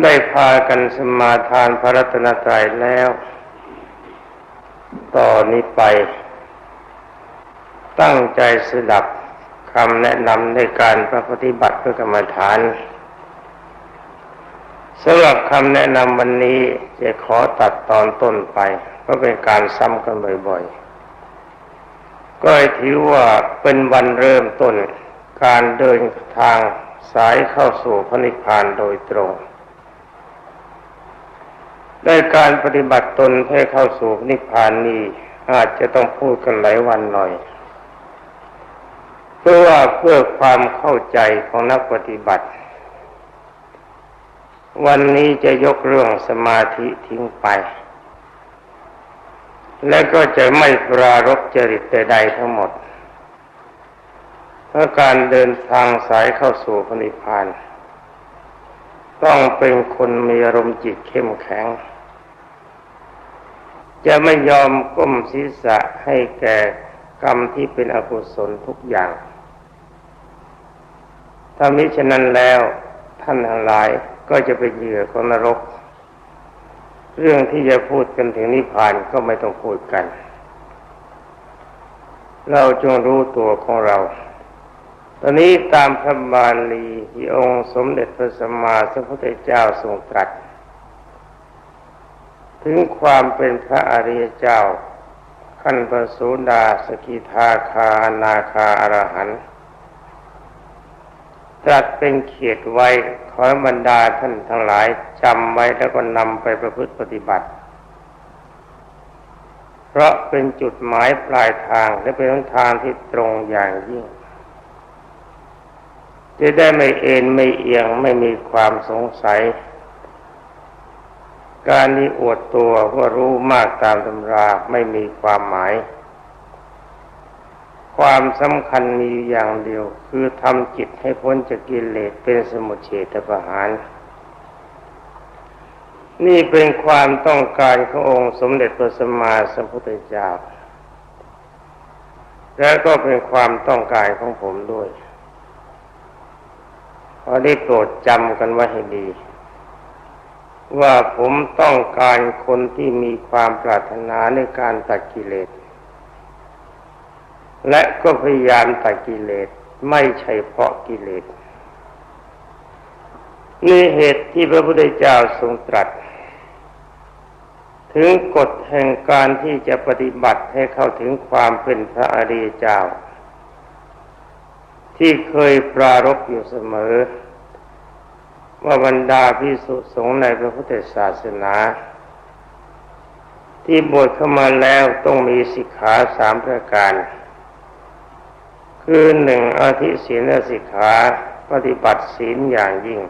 ได้พากันสมาทานพระรัตนตรัยแล้ว ต่อนนี้ไป ตั้งใจสดับคำแนะนำในการประปฏิบัติเพื่อกรรมฐานสำหรับคำแนะนำวันนี้จะขอตัดตอนต้นไปเพราะเป็นการซ้ำกันบ่อยๆ ก็ถือว่าเป็นวันเริ่มต้นการเดินทางสายเข้าสู่พระนิพพานโดยตรง ด้การปฏิบัติตนให้เข้าสู่นิพพานนี้อาจจะต้องพูดกันหลายวันหน่อย เพื่อว่าเพื่อความเข้าใจของนักปฏิบัติ วันนี้จะยกเรื่องสมาธิทิ้งไป และก็จะไม่ปรารบจริตใดๆทั้งหมดเพราะการเดินทางสายเข้าสู่พนิพพานต้องเป็นคนมีอารมณ์จิตเข้มแข็ง จะไม่ยอมก้มศีรษะให้แก่กรรมที่เป็นอกุศลทุกอย่างถ้ามิฉะนั้นแล้วท่านทั้งหลายก็จะเป็นเหยื่อของนรก เรื่องที่จะพูดกันถึงนิพพานก็ไม่ต้องพูดกัน เราจงรู้ตัวของเรา ตอนนี้ตามพระบาลีที่องค์สมเด็จพระสัมมาสัมพุทธเจ้าทรงตรัส ถึงความเป็นพระอริยเจ้า ขั้นประสูดาสกิทาคานาคาอรหันต์ตรัสเป็นเขียดไว้ขอบรรดาท่านทั้งหลายจำไว้แล้วก็นำไปประพฤติปฏิบัติ เพราะเป็นจุดหมายปลายทางและเป็นทางที่ตรงอย่างยิ่ง จะได้ไม่เอ็นไม่เอียงไม่มีความสงสัย การนี้อวดตัวว่ารู้มากตามตำราไม่มีความหมาย ความสำคัญมีอย่างเดียวคือทำจิตให้พ้นจากกิเลสเป็นสมุทเฉทประหาร นี่เป็นความต้องการขององค์สมเด็จพระสัมมาสัมพุทธเจ้า และก็เป็นความต้องการของผมด้วย ขอได้โปรดจำกันไว้ให้ดี ว่าผมต้องการคนที่มีความปรารถนาในการตัดกิเลส และก็พยายามตัดกิเลสไม่ใช่เพราะกิเลสนี่เหตุที่พระพุทธเจ้าทรงตรัส ถึงกฎแห่งการที่จะปฏิบัติให้เข้าถึงความเป็นพระอริยเจ้า ที่เคยปรารบอยู่เสมอ ว่าบรรดาพิสุสงฆ์ในพระพุทธศาสนา ที่บวชเข้ามาแล้วต้องมีสิกขาสามประการ คือหนึ่งอาทิศีลสิกขาปฏิบัติศีลอย่างยิ่ง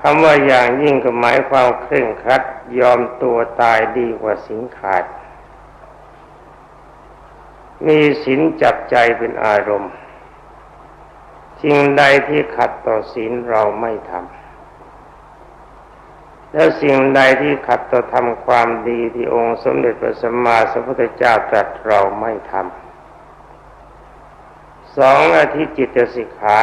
คำว่าอย่างยิ่งก็หมายความเคร่งครัดยอมตัวตายดีกว่าสินขาด มีศีลจับใจเป็นอารมณ์ สิ่งใดที่ขัดต่อศีลเราไม่ทำแล้วสิ่งใดที่ขัดต่อทำความดีที่องค์สมเด็จพระสัมมาสัมพุทธเจ้าตรัสเราไม่ทำสองอาทิจิตสิกขา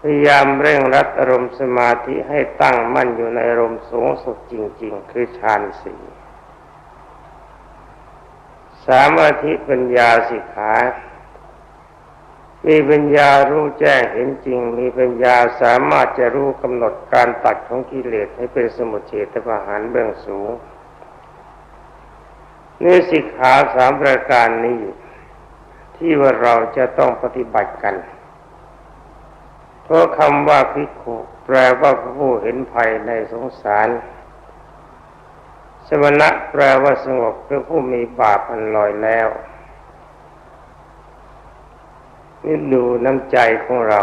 พยายามเร่งรัดอารมณ์สมาธิให้ตั้งมั่นอยู่ในอารมณ์สูงสุดจริง ๆ คือฌานสี่สามอาทิปัญญาสิกขา มีปัญญารู้แจ้งเห็นจริง มีปัญญาสามารถจะรู้กำหนดการตัดของกิเลสให้เป็นสมุทเฉทประหารเบื้องสูงนี่สิกขาสามประการนี้ ที่ว่าเราจะต้องปฏิบัติกัน เพราะคำว่าพิกขุแปลว่าผู้เห็นภัยในสงสาร สมณะแปลว่าสงบคือผู้มีบาปอันลอยแล้ว นี่ดูน้ำใจของเรา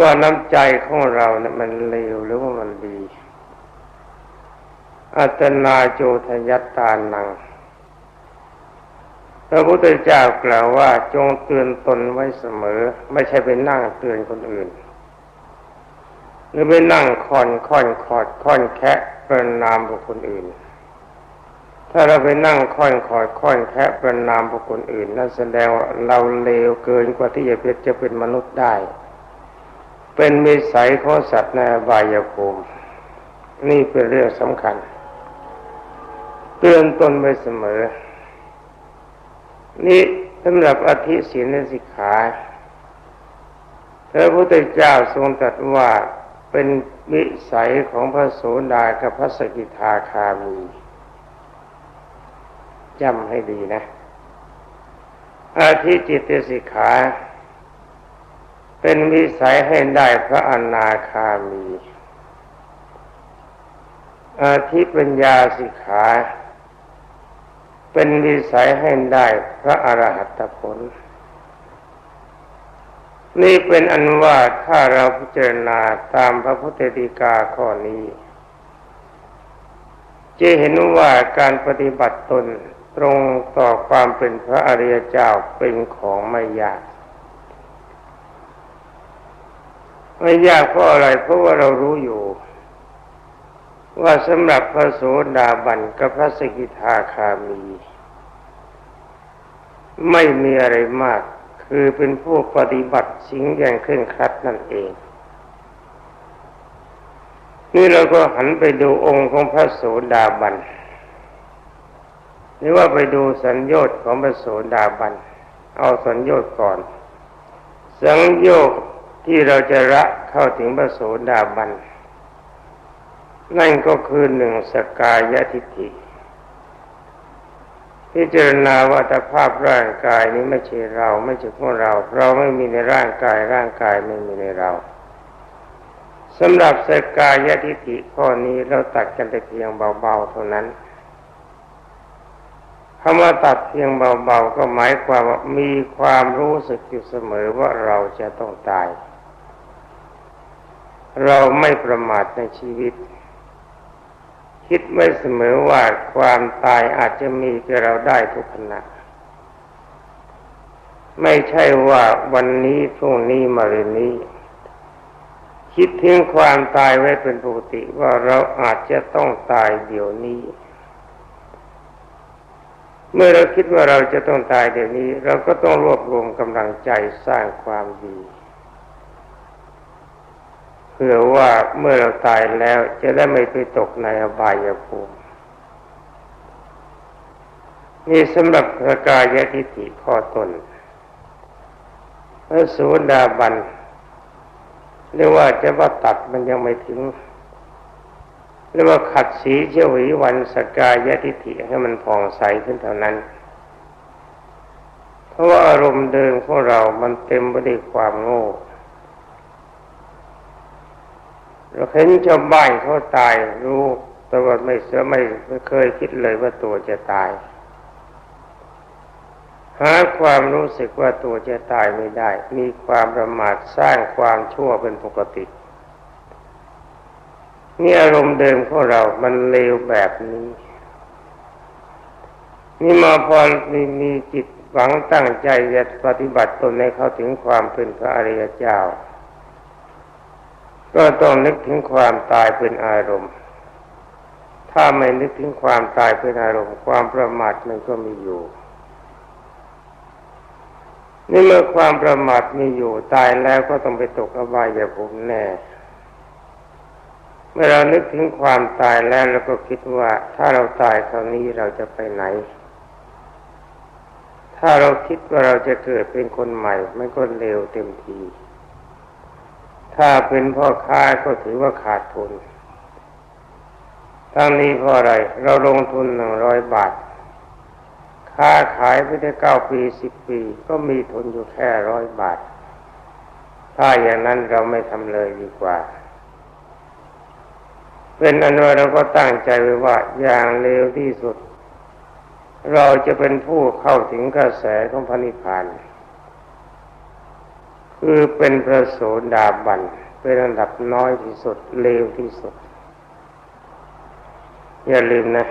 ว่าน้ำใจของเราเนะี่ยมันเลวหรือว่ามันดี อัตนาโจทยัตตานังพระพุทธเจ้ากล่าวว่าจงเตือนตนไว้เสมอ ไม่ใช่ไปนั่งเตือนคนอื่น หรือไปนั่งคอนค่อนคอดค่อนแคะเป็นนามบุคคลอื่น ถ้าเราไปนั่งค่อยคอยค่อยแคะประนามบุคคลอื่น นั่นแสดงว่าเราเลวเกินกว่าที่จะเป็นจะเป็นมนุษย์ได้ เป็นมิสัยของสัตว์ในอบายภูมินี่เป็นเรื่องสำคัญเตือนตนไว้เสมอ นี่สำหรับอธิศีลสิกขาพระพุทธเจ้าทรงตรัสว่าเป็นมิสัยของพระโสดากับพระสกิทาคามี จำให้ดีนะอาทิจิตสิกขา เป็นวิสัยให้ได้พระอนาคามี อาทิปัญญาสิกขา เป็นวิสัยให้ได้พระอรหัตผล นี่เป็นอันว่าถ้าเราพิจารณาตามพระพุทธดีกาข้อนี้ จะเห็นว่าการปฏิบัติตน รงต่อความเป็นพระอริยเจ้าเป็นของไม่ยาก ไม่ยากเพราะอะไรเพราะว่าเรารู้อยู่ ว่าสำหรับพระโสดาบันกับพระสกิทาคามี ไม่มีอะไรมาก คือเป็นผู้ปฏิบัติสิ่งอย่างเคร่งครัดนั่นเองนี่เราก็หันไปดูองค์ของพระโสดาบัน หรือว่าไปดูสัญญาณของพระโสดาบัน เอาสัญญาณก่อน สัญญาณที่เราจะละเข้าถึงพระโสดาบัน นั่นก็คือหนึ่งสกายทิฏฐิพิจารณาว่าตภาพร่างกายนี้ไม่ใช่เราไม่ใช่พวกเรา เราไม่มีในร่างกายร่างกายไม่มีในเราสำหรับสกายทิฏฐิข้อนี้เราตัดกันแต่เพียงเบาๆเท่านั้น คำว่าตัดเพียงเบาๆก็หมายความว่ามีความรู้สึกอยู่เสมอว่าเราจะต้องตาย เราไม่ประมาทในชีวิต คิดไว้เสมอว่าความตายอาจจะมีกับเราได้ทุกขณะไม่ใช่ว่าวันนี้พรุ่งนี้มะรืนนี้ คิดถึงความตายไว้เป็นปกติว่าเราอาจจะต้องตายเดี๋ยวนี้ เมื่อเราคิดว่าเราจะต้องตายเดี๋ยวนี้ เราก็ต้องรวบรวมกำลังใจสร้างความดีเพื่อว่าเมื่อเราตายแล้วจะได้ไม่ไปตกในอบายภูมินี่สำหรับพระกายทิฏฐิข้อตนพระสูดาบันเรียกว่าจะว่าตัดมันยังไม่ถึง เรียกว่าขัดสีเชวีวันสกายะทิฏฐิให้มันผ่องใสขึ้นเท่านั้น เพราะว่าอารมณ์เดิมของเรามันเต็มไปด้วยความโง่เราเห็นชาวบ้านเขาตายรู้แต่ว่าไม่เสือไม่ไม่เคยคิดเลยว่าตัวจะตาย หาความรู้สึกว่าตัวจะตายไม่ได้ มีความประมาทสร้างความชั่วเป็นปกติ นี่อารมณ์เดิมของเรา มันเลวแบบนี้ นี่มาพอมีมีจิตหวังตั้งใจจะปฏิบัติตนในเขาถึงความเป็นพระอริยเจ้า ก็ต้องนึกถึงความตายเป็นอารมณ์ ถ้าไม่นึกถึงความตายเป็นอารมณ์ ความประมาทมันก็มีอยู่ นี่เมื่อความประมาทมีอยู่ตายแล้วก็ต้องไปตกอบายภูมิแน่ เมื่อเรานึกถึงความตายแล้วเราก็คิดว่าถ้าเราตายคราวนี้เราจะไปไหน ถ้าเราคิดว่าเราจะเกิดเป็นคนใหม่มันก็เร็วเต็มที ถ้าเป็นพ่อค้าก็ถือว่าขาดทุน ทั้งนี้เพราะอะไร เราลงทุนหนึ่งร้อยบาท ค้าขายไปได้เก้าปีสิบปี ก็มีทุนอยู่แค่ร้อยบาท ถ้าอย่างนั้นเราไม่ทำเลยดีกว่า เป็นอันว่าเราก็ตั้งใจไว้ว่าอย่างเร็วที่สุด เราจะเป็นผู้เข้าถึงกระแสของพระนิพพาน คือเป็นพระโสดาบันเป็นอันดับน้อยที่สุดเร็วที่สุด อย่าลืมนะ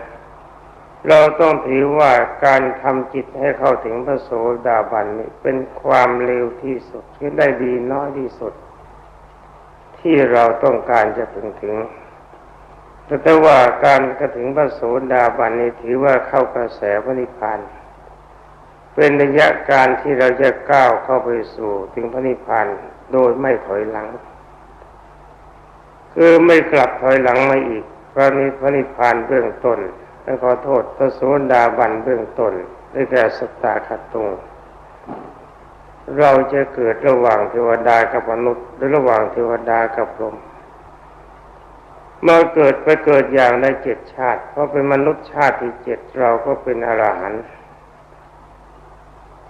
เราต้องถือว่าการทำจิตให้เข้าถึงพระโสดาบันนี่เป็นความเร็วที่สุดที่ได้ดีน้อยที่สุด ที่เราต้องการจะถึงถึง แต่ว่าการกระถึงพระโสดาบันนี้ถือว่าเข้ากระแสพระนิพพานเป็นระยะการที่เราจะก้าวเข้าไปสู่ถึงพระนิพพานโดยไม่ถอยหลัง คือไม่กลับถอยหลังมาอีกพระนิพนิพพานเบื้องต้นและขอโทษพระโสดาบันเบื้องต้นได้แก่สตตาคตุงเราจะเกิดระหว่างเทวดากับมนุษย์หรือระหว่างเทวดากับพรหม มื่อเกิดไปเกิดอย่างในเจ็ดชาติ เพราะเป็นมนุษย์ชาติที่เจ็ดเราก็เป็นอรหันต์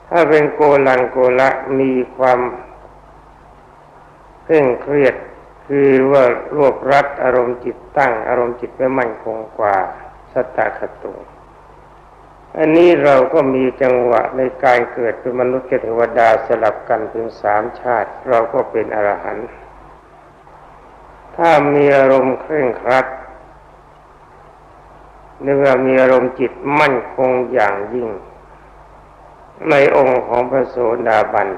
ถ้าเป็นโกลันโกละมีความเคร่งเครียดคือว่ารวบรัดอารมณ์จิตตั้ง อารมณ์จิตไว้มั่นคงกว่าสัตตาคตุอันนี้เราก็มีจังหวะในการเกิดเป็นมนุษย์เทวดาสลับกันถึงสามชาติ เราก็เป็นอรหันต์ ถ้ามีอารมณ์เคร่งครัดเนื่อมีอารมณ์จิตมั่นคงอย่างยิ่ง ในองค์ของพระโสดาบัน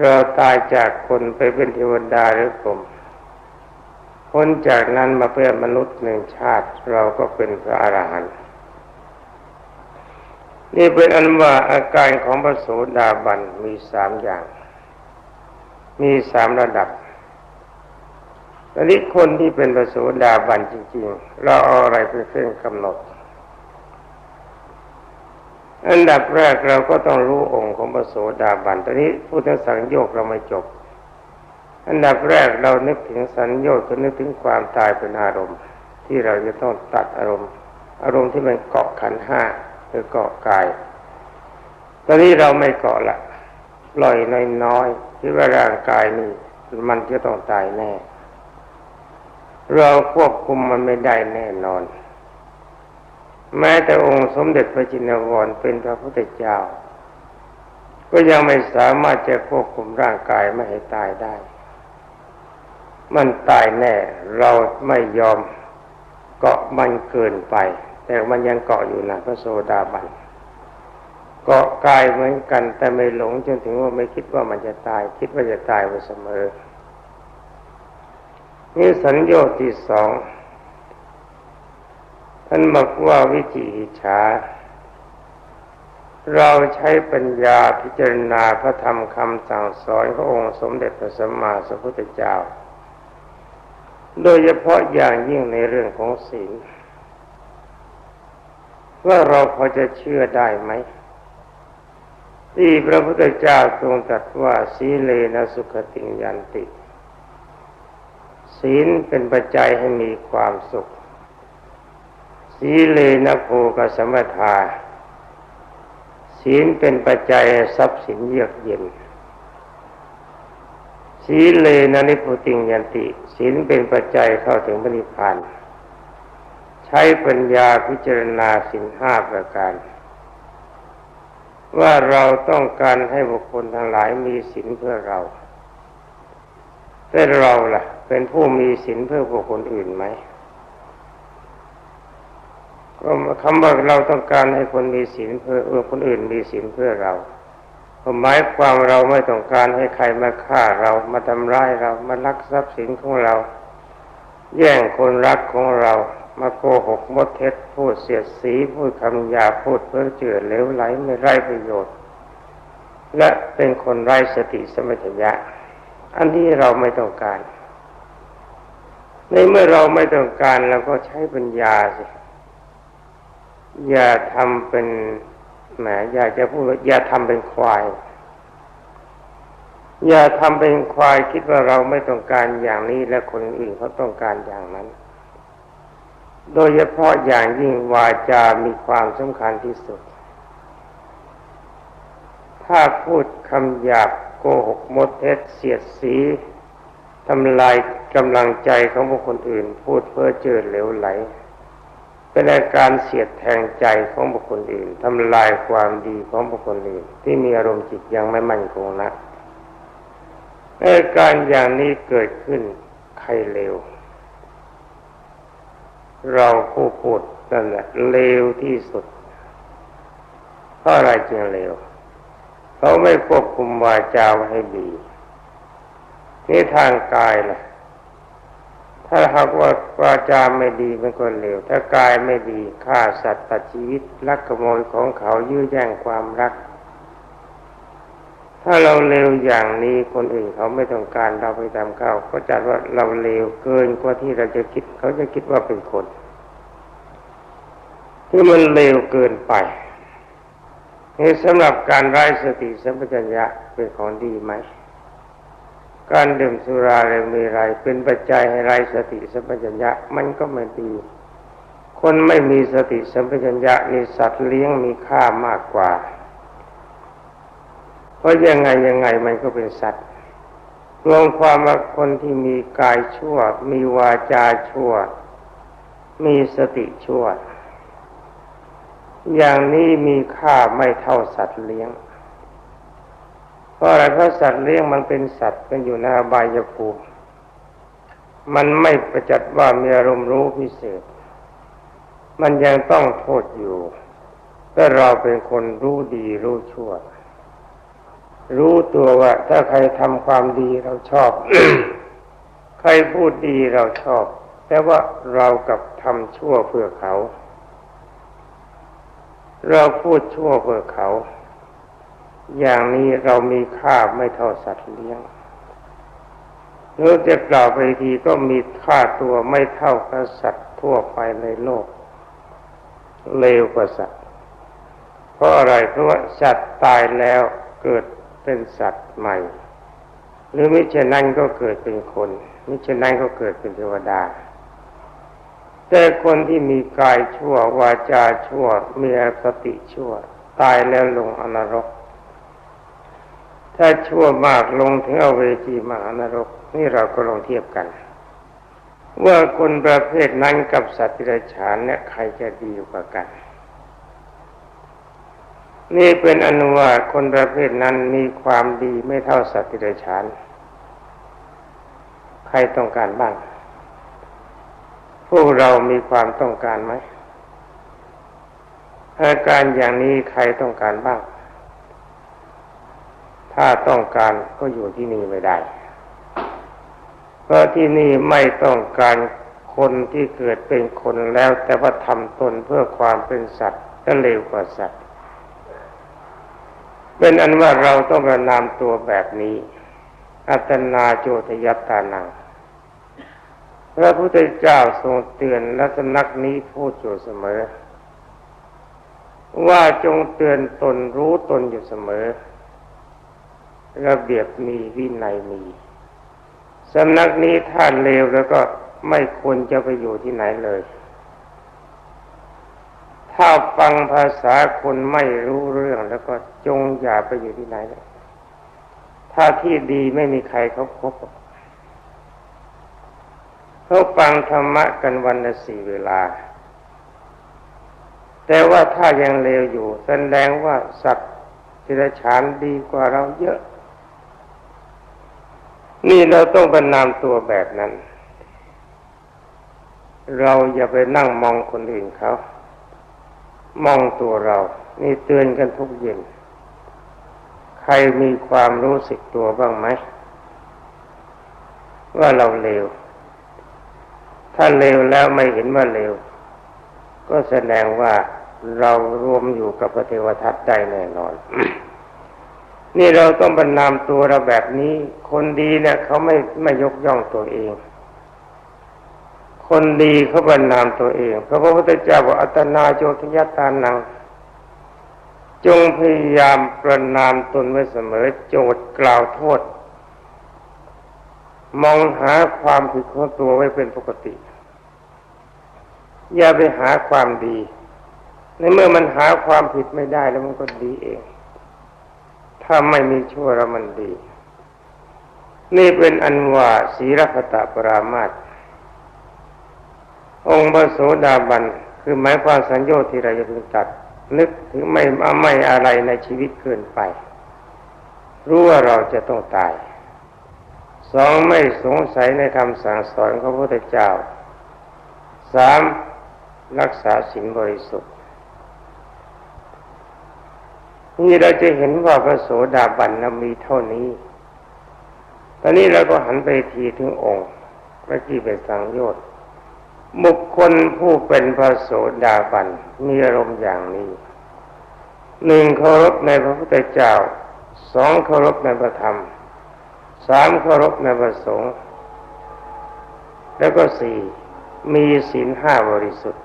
เราตายจากคนไปเป็นเทวดาหรือผมพ้นจากนั้นมาเป็นมนุษย์หนึ่งชาติ เราก็เป็นพระอรหันต์นี่เป็นอันว่าอาการของพระโสดาบันมีสามอย่าง มีสามระดับ ตอนนี้คนที่เป็นพระโสดาบันจริงๆ เราเอาอะไรเป็นเครื่องกำหนด อันดับแรกเราก็ต้องรู้องค์ของพระโสดาบันตอนนี้พูดถึงสังโยกเราไม่จบ อันดับแรกเรานึกถึงสัญโยกก็นึกถึงความตายเป็นอารมณ์ ที่เราจะต้องตัดอารมณ์ อารมณ์ที่มันเกาะขันห้าคือเกาะกาย ตอนนี้เราไม่เกาะละปล่อยน้อยๆคิดว่าร่างกายนี้มันจะต้องตายแน่ เราควบคุมมันไม่ได้แน่นอน แม้แต่องค์สมเด็จพระจินวรเป็นพระพุทธเจ้า ก็ยังไม่สามารถจะควบคุมร่างกายไม่ให้ตายได้ มันตายแน่ เราไม่ยอมเกาะมันเกินไป แต่มันยังเกาะอยู่นะพระโสดาบันเกาะกายเหมือนกันแต่ไม่หลงจนถึงว่าไม่คิดว่ามันจะตาย คิดว่าจะตายไปเสมอ นี่สัญญาที่สองท่านบอกว่าวิจิอิชาเราใช้ปัญญาพิจารณาพระธรรมคำสั่งสอนขององค์สมเด็จพระสัมมาสัมพุทธเจ้า โดยเฉพาะอย่างยิ่งในเรื่องของศีลว่าเราพอจะเชื่อได้ไหมที่พระพุทธเจ้าทรงตรัสว่าสีเลนะสุขติงยันติ ศีลเป็นปัจจัยให้มีความสุข สีเลนะโภกสมถาศีลเป็นปัจจัยทรัพย์สินเยือกเย็นสีเลนะนิพุติงยันติ ศีลเป็นปัจจัยเข้าถึงพระนิพพาน ใช้ปัญญาพิจารณาสินห้าประการ ว่าเราต้องการให้บุคคลทั้งหลายมีศีลเพื่อเรา แต่เราล่ะ เป็นผู้มีศีลเพื่อบุคคลอื่นไหมก็คำว่าเราต้องการให้คนมีศีลเพื่อเออคนอื่นมีศีลเพื่อเราหมายความเราไม่ต้องการให้ใครมาฆ่าเรามาทำร้ายเรามาลักทรัพย์สินของเรา แย่งคนรักของเรา มาโกหกมดเท็จพูดเสียดสีพูดคำหยาพูดเพ้อเจือเลวไหลไม่ไร้ประโยชน์ และเป็นคนไร้สติสมัชยะ อันที่เราไม่ต้องการ ในเมื่อเราไม่ต้องการเราก็ใช้ปัญญาสิอย่าทำเป็นแหมอยากจะพูดอย่าทำเป็นควาย อย่าทำเป็นควายคิดว่าเราไม่ต้องการอย่างนี้และคนอื่นเขาต้องการอย่างนั้น โดยเฉพาะอย่างยิ่งวาจา มีความสำคัญที่สุด ถ้าพูดคำหยาบ โกหกมดเท็จเสียดสีทำลายกำลังใจของบุคคลอื่น พูดเพ้อเจ้อเหลวไหล เป็นอาการเสียดแทงใจของบุคคลอื่นทำลายความดีของบุคคลอื่น ที่มีอารมณ์จิตยังไม่มั่นคงนะอาการอย่างนี้เกิดขึ้นใครเลว เราผู้พูดนั่นแหละเลวที่สุดเพราะอะไรจึงเลวเเขาไม่ควบคุมวาจาให้ดีนี่ทางกายล่ะ ถ้าหากว่าวาจาไม่ดีมันก็เลวถ้ากายไม่ดีฆ่าสัตว์ตัดชีวิตลักขโมยของเขายื้อแย่งความรัก ถ้าเราเลวอย่างนี้คนอื่นเขาไม่ต้องการเราไปตามเขาเขาจัดว่าเราเลวเกินกว่าที่เราจะคิด เขาจะคิดว่าเป็นคน ที่มันเลวเกินไป นี่สำหรับการไร้สติสัมปชัญญะเป็นของดีไหม การดื่มสุราอะไรมีไรเป็นปัจจัยให้ไร้สติสัมปชัญญะมันก็ไม่ดี คนไม่มีสติสัมปชัญญะนี่สัตว์เลี้ยงมีค่ามากกว่า เพราะยังไงยังไงมันก็เป็นสัตว์รวมความว่าคนที่มีกายชั่ว มีวาจาชั่ว มีสติชั่ว อย่างนี้มีค่าไม่เท่าสัตว์เลี้ยง เพราะอะไรเพราะสัตว์เลี้ยงมันเป็นสัตว์เป็นอยู่ในอบายภูมิมันไม่ประจัดว่ามีอารมณ์รู้พิเศษ มันยังต้องโทษอยู่แต่เราเป็นคนรู้ดีรู้ชั่ว รู้ตัวว่า ถ้าใครทำความดีเราชอบ ใครพูดดีเราชอบ แต่ว่าเรากับทำชั่วเพื่อเขา เราพูดชั่วเพื่อเขา อย่างนี้เรามีค่าไม่เท่าสัตว์เลี้ยงหรือจะกล่าวไปทีก็มีค่าตัวไม่เท่ากับสัตว์ทั่วไปในโลก เลวกว่าสัตว์ เพราะอะไรเพราะว่าสัตว์ตายแล้วเกิดเป็นสัตว์ใหม่ หรือมิฉะนั้นก็เกิดเป็นคน มิฉะนั้นก็เกิดเป็นเทวดา แต่คนที่มีกายชั่ววาจาชั่ว มีอคติชั่ว ตายแล้วลงอนรก ถ้าชั่วมากลงถึงเอเวจีมหานรก นี่เราก็ลองเทียบกัน ว่าคนประเภทนั้นกับสัตว์ที่ไรฉานเนี่ยใครจะดีกว่ากัน นี่เป็นอนุว่าคนประเภทนั้นมีความดีไม่เท่าสัตว์ที่ไรฉาน ใครต้องการบ้าง พวกเรามีความต้องการไหมอาการอย่างนี้ใครต้องการบ้าง ถ้าต้องการก็อยู่ที่นี่ไม่ได้ เพราะที่นี่ไม่ต้องการคนที่เกิดเป็นคนแล้ว แต่ว่าทำตนเพื่อความเป็นสัตว์ก็เลวกว่าสัตว์ เป็นอันว่าเราต้องประนามตัวแบบนี้ อัตนาโจทยัตตานัง พระพุทธเจ้าทรงเตือนและสำนักนี้พูดอยู่เสมอ ว่าจงเตือนตนรู้ตนอยู่เสมอ ระเบียบมีวินัยมีสำนักนี้ถ้านเลวแล้วก็ไม่ควรจะไปอยู่ที่ไหนเลย ถ้าฟังภาษาคนไม่รู้เรื่องแล้วก็จงอย่าไปอยู่ที่ไหนเลยถ้าที่ดีไม่มีใครเขาพบ เขาฟังธรรมะกันวันละสี่เวลา แต่ว่าถ้ายังเลวอยู่แสดงว่าสัตว์ทิรฉานดีกว่าเราเยอะ นี่เราต้องประนามตัวแบบนั้น เราอย่าไปนั่งมองคนอื่นเขา มองตัวเรา นี่เตือนกันทุกเย็น ใครมีความรู้สึกตัวบ้างไหม ว่าเราเลว ถ้าเลวแล้วไม่เห็นว่าเลวก็แสดงว่าเรารวมอยู่กับพระเทวทัตได้แน่นอน นี่เราต้องบรรนามตัวเราแบบนี้ คนดีเนี่ยเขาไม่ไม่ยกย่องตัวเอง คนดีเขาบรรนามตัวเองเพราะพระพุทธเจ้าบอกอัตนาโจทยตานัง จงพยายามประนามตนไว้เสมอโจทย์กล่าวโทษ มองหาความผิดของตัวไว้เป็นปกติ อย่าไปหาความดี ในเมื่อมันหาความผิดไม่ได้แล้วมันก็ดีเอง ถ้าไม่มีชั่วแล้วมันดี นี่เป็นอันว่าศีรคตะปรามาตองค์พระโสดาบัน คือหมายความสัญญาที่เราจะพึงตัด นึกถึงไม่ไม่อะไรในชีวิตเกินไป รู้ว่าเราจะต้องตาย สองไม่สงสัยในคำสั่งสอนของพระพุทธเจ้าสามรักษาศีลบริสุทธิ์นี่เราจะเห็นว่าพระโสดาบันนมีเท่านี้ ตอนนี้เราก็หันไปทีถึงองค์เมื่อกี้เป็นสังโยชน์บุคคลผู้เป็นพระโสดาบันมีอารมณ์อย่างนี้หนึ่งเคารพในพระพุทธเจ้าสองเคารพในพระธรรม สามเคารพในพระสงฆ์แล้วก็สี่มีศีลห้าบริสุทธิ์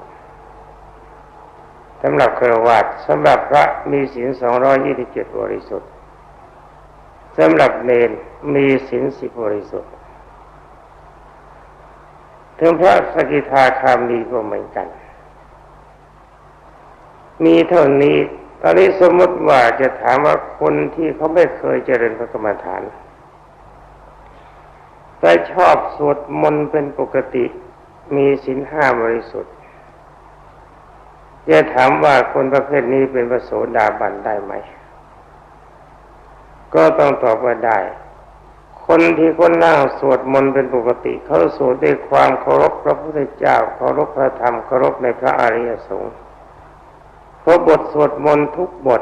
สำหรับครวัตสำหรับพระมีศีลสองร้อยี่สิบเจ็ดบริสุทธิ์สำหรับเนนมีศีลสิบบริสุทธิ์ถึงพระสกิทาคามีก็เหมือนกัน มีเท่านี้ ตอนนี้สมมติว่าจะถามว่าคนที่เขาไม่เคยเจริญพระกรรมฐาน แต่ชอบสวดมนต์เป็นปกติ มีศีลห้าบริสุทธิ์จะถามว่าคนประเภทนี้เป็นพระโสดาบันได้ไหม ก็ต้องตอบว่าได้ คนที่คนนั่งสวดมนต์เป็นปกติ เขาสวดด้วยความเคารพพระพุทธเจ้าเคารพพระธรรมเคารพในพระอริยสงฆ์เพราะบทสวดมนต์ทุกบท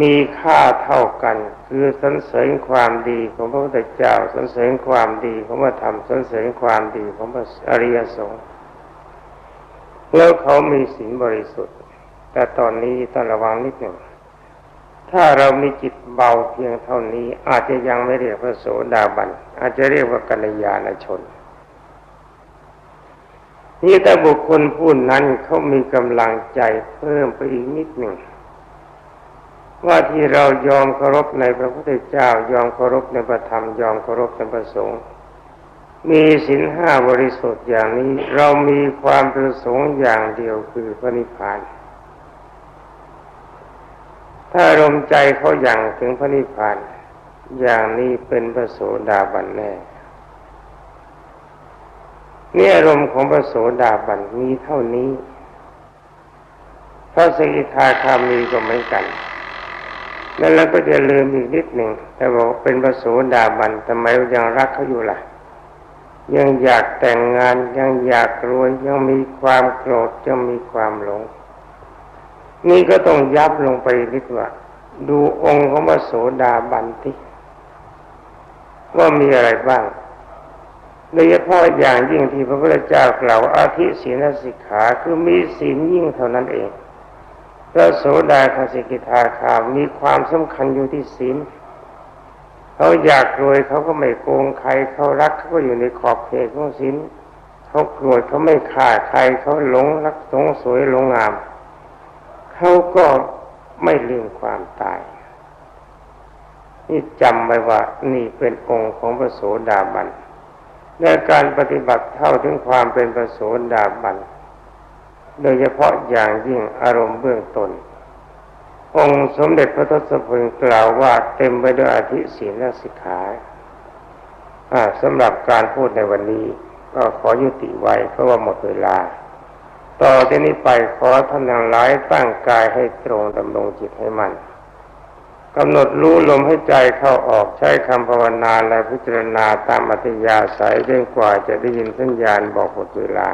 มีค่าเท่ากัน คือสรรเสริญความดีของพระพุทธเจ้าสรรเสริญความดีของพระธรรมสรรเสริญความดีของพระอริยสงฆ์แล้วเขามีศีลบริสุทธิ์ แต่ตอนนี้ต้องระวังนิดหนึ่งถ้าเรามีจิตเบาเพียงเท่านี้ อาจจะยังไม่เรียกพระโสดาบัน อาจจะเรียกว่ากัลยาณชน นี่แต่บุคคลผู้นั้นเขามีกำลังใจเพิ่มไปอีกนิดหนึ่ง ว่าที่เรายอมเคารพในพระพุทธเจ้ายอมเคารพในพระธรรมยอมเคารพในพระสงฆ์มีศีลห้าบริสุทธิ์อย่างนี้ เรามีความประสงค์อย่างเดียวคือพระนิพพาน ถ้าลมใจเขาอย่างถึงพระนิพพาน อย่างนี้เป็นพระโสดาบันแน่เนี่ยอารมณ์ของพระโสดาบันมีเท่านี้ พระสกิทาคามีก็เหมือนกันนั่น แล้วเราก็จะลืมอีกนิดหนึ่งแต่บอกเป็นพระโสดาบันทำไมยังรักเขาอยู่ล่ะ ยังอยากแต่งงานยังอยากรวยยังมีความโกรธยังมีความหลง นี่ก็ต้องยับลงไปนิดว่า ดูองค์ของพระโสดาบันที่ว่ามีอะไรบ้างโดยเฉพาะอย่างยิ่งที่พระพุทธเจ้ากล่าวอาทิศีนสิกขาคือมีศีลยิ่งเท่านั้นเอง พระโสดาคสิกิทาคามีความสำคัญอยู่ที่ศีลเขาอยากรวยเขาก็ไม่โกงใครเขารักเขาก็อยู่ในขอบเขตของศีลเขาโกรธเขาไม่ฆ่าใครเขาหลงรักสงสวยหลงงามเขาก็ไม่ลืมความตาย นี่จำไว้ว่านี่เป็นองค์ของพระโสดาบันในการปฏิบัติเท่าถึงความเป็นพระโสดาบัน โดยเฉพาะอย่างยิ่งอารมณ์เบื้องต้นองค์สมเด็จพระทศพลกล่าวว่าเต็มไปด้วยอธิศีลและสิกขาสำหรับการพูดในวันนี้ ก็ขอยุติไว้เพราะว่าหมดเวลา ต่อที่นี้ไปขอท่านทั้งหลายตั้งกายให้ตรงดำรงจิตให้มันกำหนดรู้ลมให้ใจเข้าออกใช้คำภาวนาและพิจารณาตามอัธยาศัยจนกว่าจะได้ยินสัญญาณบอกหมดเวลา